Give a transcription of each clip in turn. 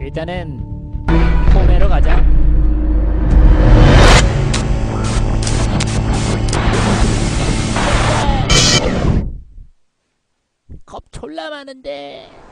일단은 홈에로 가자. 겁 졸라 많은데.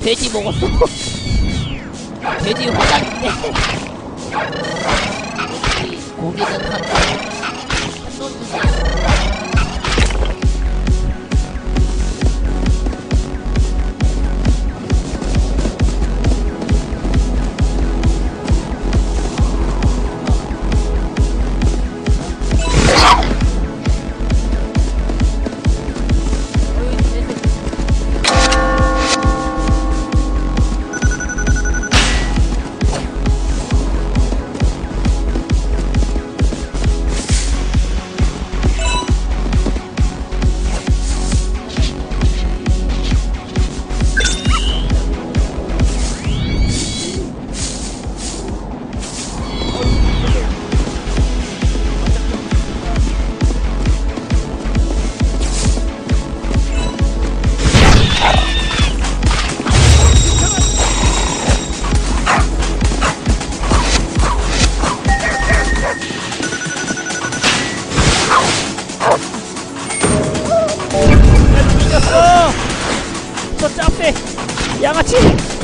돼지 먹었어. 돼지 화났네 고기는 한 저 짭새! 양아치!